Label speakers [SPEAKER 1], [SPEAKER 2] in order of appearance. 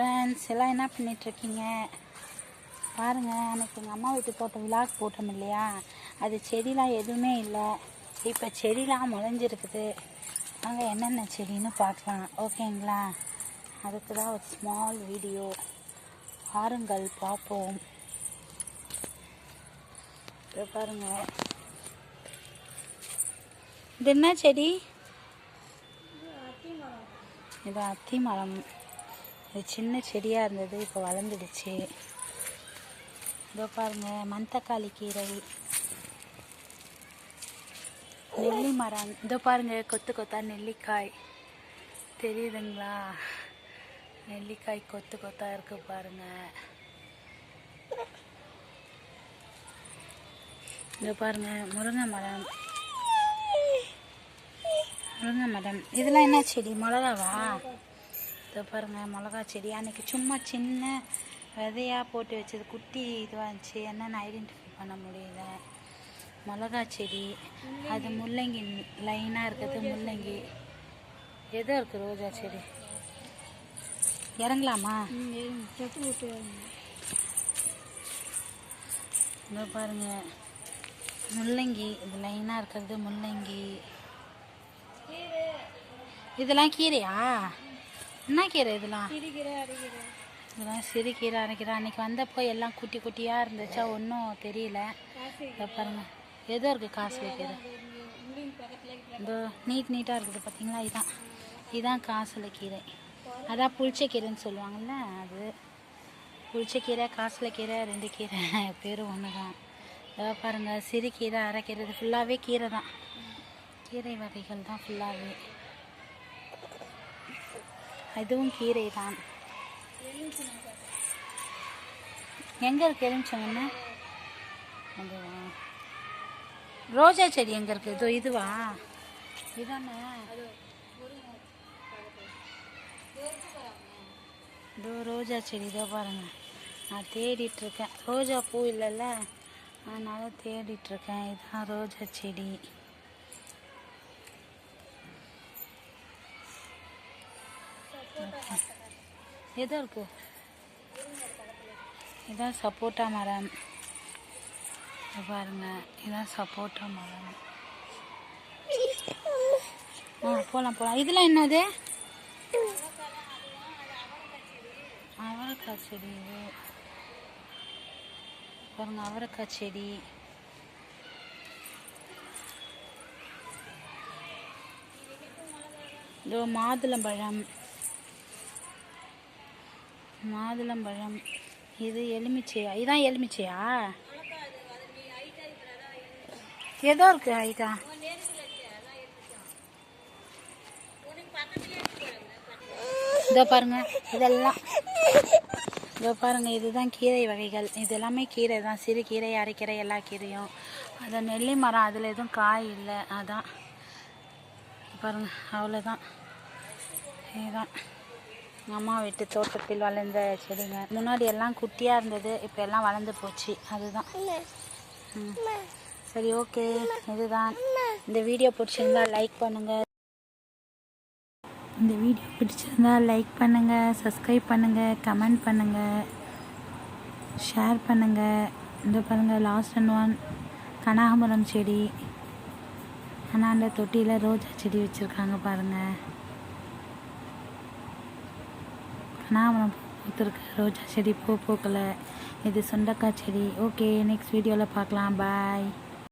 [SPEAKER 1] Friends எல்லாம் என்ன பண்ணிகிட்ருக்கீங்க பாருங்கள் எனக்கு எங்கள் அம்மா வீட்டு தோட்டம் விழாக்கு போட்டோம் இல்லையா? அது செடிலாம் எதுவுமே இல்லை. இப்போ செடிலாம் முளைஞ்சிருக்குது. அங்கே என்னென்ன செடின்னு பார்க்கலாம். ஓகேங்களா? அதுக்கு தான் ஒரு ஸ்மால் வீடியோ பாருங்கள் பார்ப்போம். பாருங்கள் இது என்ன செடி? இது அத்தி மரம் இது சின்ன செடியாக இருந்தது இப்போ வளர்ந்துடுச்சு. இதோ பாருங்க மந்தக்காளி கீரை. நெல்லி மரம். இதோ பாருங்க கொத்து கொத்தா நெல்லிக்காய். தெரியுதுங்களா? நெல்லிக்காய் கொத்து கொத்தா இருக்கு பாருங்க. இதோ பாருங்க முருங்கை மரம். முருங்கை மரம். இதெல்லாம் என்ன செடி மிளகாவா? இதோ பாருங்க மிளகா செடி. அன்னைக்கு சும்மா சின்ன விதையாக போட்டு வச்சது குட்டி இதுவாக இருந்துச்சு. என்னென்னு ஐடென்டிஃபை பண்ண முடியல. மிளகா செடி அது முள்ளங்கி லைனாக இருக்கிறது முள்ளங்கி. எதோ இருக்குது ரோஜா செடி. இறங்கலாமா? இதோ பாருங்க. முள்ளங்கி இது லைனாக இருக்கிறது முள்ளங்கி. இதெல்லாம் கீரையா? என்ன கீரை இதெல்லாம்? இதெல்லாம் சிறுகீரை அரைக்கீரை அன்னைக்கு வந்தப்போ எல்லாம் குட்டி குட்டியாக இருந்துச்சா? ஒன்றும் தெரியல. இதை பாருங்க. எதோ இருக்குது காசு கீரை. இதோ நீட் நீட்டாக இருக்குது பார்த்தீங்களா இதான். இதான் காசுல கீரை. அதான் புளிச்சக்கீரைன்னு சொல்லுவாங்கள்ல அது. புளிச்சக்கீரை காசுல கீரை ரெண்டு கீரை. பேரும் ஒன்று தான் இதோ பாருங்கள் சிறுகீரை அரைக்கீரை இது ஃபுல்லாகவே கீரை தான் கீரை வகைகள் தான் ஃபுல்லாகவே இதுவும் கீரை தான் எங்கே இருக்கு எலுமிச்சங்கண்ணா அதுவா? ரோஜா செடி எங்கே இருக்குது இதோ இதுவா? இதானே? இதோ ரோஜா செடி இதோ பாருங்க. நான் தேடிட்டு இருக்கேன் ரோஜா பூ இல்லைல்ல. அதனால தேடிட்டு இருக்கேன் இதுதான் ரோஜா செடி. எதோ இருக்கு. இதான் சப்போட்டா மரம். பாருங்க இதான் சப்போட்டா மரம். ஆ போகலாம் போகலாம் இதெல்லாம் என்னது? அவரைக்காய் செடி இது. பாருங்க அவரைக்காய் செடி. இதோ மாதுளம்பழம். மாதுளம்பழம். இது எலுமிச்சையா? இதான் எலுமிச்சையா? ஏதோ இருக்கு ஐட்டா. இதோ பாருங்க இதெல்லாம். இதோ பாருங்க இதுதான் கீரை வகைகள். இது எல்லாமே கீரை தான். சிறு கீரை அரைக்கீரை எல்லா கீரையும். அது நெல்லி மரம் அதில் எதுவும் காய் இல்லை. அதான். பாருங்க அவ்வளோதான் இதுதான். அம்மா வீட்டு தோட்டத்தில் வளர்ந்த செடிங்க. முன்னாடி எல்லாம் குட்டியாக இருந்தது இப்போ எல்லாம் வளர்ந்து போச்சு. அதுதான். ம். சரி ஓகே. இதுதான். இந்த வீடியோ பிடிச்சிருந்தா லைக் பண்ணுங்கள் இந்த வீடியோ பிடிச்சிருந்தா லைக் பண்ணுங்கள் சப்ஸ்கிரைப் பண்ணுங்கள் கமெண்ட் பண்ணுங்கள் ஷேர் பண்ணுங்கள் இந்த பாருங்கள் லாஸ்ட் அண்ட் ஒன் கனகாமரம் செடி. அண்ணாண்ட தொட்டியில் ரோஜா செடி வச்சுருக்காங்க பாருங்கள் கனகாமரம் பூத்துருக்கு ரோஜா செடி பூ பூக்கலை. இது சுண்டக்காய் செடி. ஓகே நெக்ஸ்ட் வீடியோவில் பார்க்கலாம். பாய்